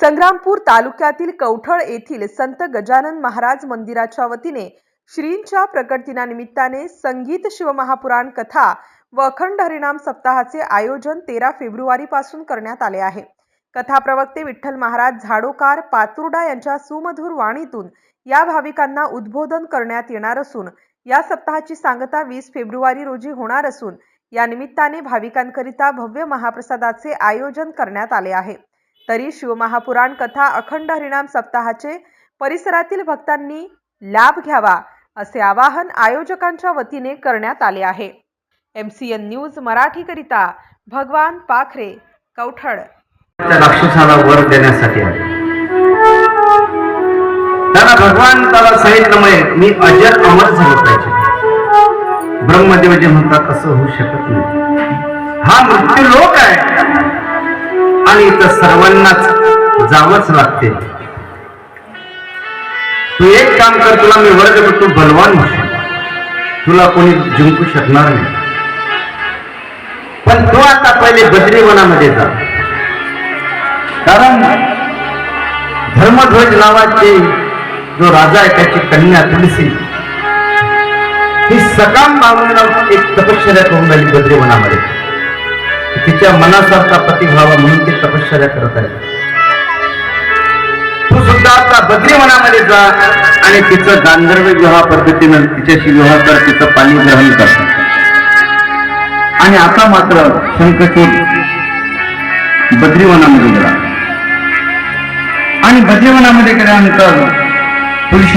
संग्रामपूर तालुक्यातील कवठळ येथील संत गजानन महाराज मंदिराच्या वतीने श्रींच्या प्रकट दिनानिमित्ताने संगीत शिवमहापुराण कथा व अखंड हरिणाम सप्ताहाचे आयोजन तेरा फेब्रुवारी पासून करण्यात आले आहे. कथा प्रवक्ते विठ्ठल महाराज झाडोकार पातुर्डा यांच्या सुमधुर वाणीतून या भाविकांना उद्बोधन करण्यात येणार असून या सप्ताहाची सांगता वीस फेब्रुवारी रोजी होणार असून या निमित्ताने भाविकांकरिता भव्य महाप्रसादाचे आयोजन करण्यात आले आहे. तरी शिवमहापुराण कथा अखंड हरिणाम सप्ताहाचे परिसरातील भक्तांनी लाभ घ्यावा असे आवाहन आयोजकांच्या वतीने करण्यात आले आहे. एम सी एन न्यूज मराठीकरिता भगवान पाखरे कवठळ राक्षसाला वर देण्यासाठी त्याला भगवान त्याला सांगितल्यामुळे मी अजर अमर झालो पाहिजे. ब्रह्मदेव जे म्हणतात असं होऊ शकत नाही. हा मृत्यू लोक आहे. आणि इथं सर्वांनाच जावंच लागते. तू एक काम कर तुला मी वर देतो तू बलवान होशील. तुला कोणी जिंकू शकणार नाही. पण तू आता पहिले बद्रीवनामध्ये जा. कारण धर्मध्वज नावाचे जो राजा आहे त्याची कन्या तुलसी ही सकाम भावनेनं एक तपश्चर्या करून राहिली बद्रीवनामध्ये तिच्या मनासारखा पती व्हावा म्हणून ती तपश्चर्या करत आहे. तू सुद्धा आता बद्रीवनामध्ये जा आणि तिचं गांधर्व विवाह पद्धतीनं तिच्याशी विवाह कर तिचं पाणी ग्रहण कर. आणि आता मात्र शंखचूड बद्रीवनामध्ये गेला. आणि बद्रीवनामध्ये गेल्यानंतर पुरुष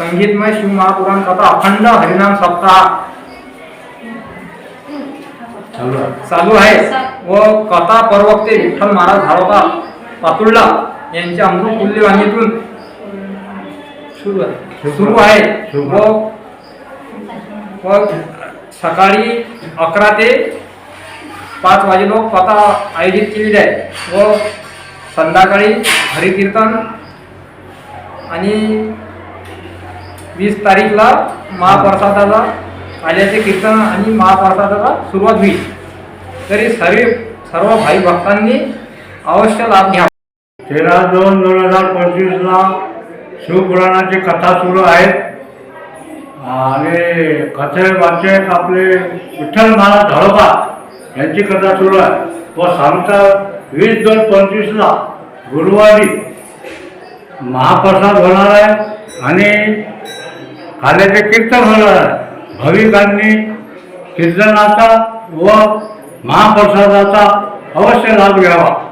जटाधराय शिव संगीतमय शिवमहापुराण कथा अखंड हरिनाम सप्ताह। चालू आहे. व कथा प्रवक्ते विठ्ठल महाराज झाडोबा पातुर्डा यांच्या अमृततुल्य वाणीतून सुरू आहे. सुरू आहे. व व सकाळी अकरा ते पाच वाजे लोक कथा आयोजित केलेली आहे व संध्याकाळी हरिकीर्तन आणि वीस तारीखला महाप्रसादाला आल्याचे कीर्तन आणि महाप्रसादाला सुरुवात होईल. तरी सर्व सर्व भाई भक्तांनी अवश्य लाभ घ्यावा तेरा दोन दोन हजार पंचवीसला शिवपुराणाची कथा सुरू आहेत. आणि कथे वाचक आपले विठ्ठल महाराज धडोबा यांची कथा सुरू आहे. व सांगता वीस दोन पंचवीसला गुरुवारी महाप्रसाद होणार आहे आणि काल्याचे कीर्तन होणार. भाविकांनी कीर्तनाचा व महाप्रसादाचा अवश्य लाभ घ्यावा.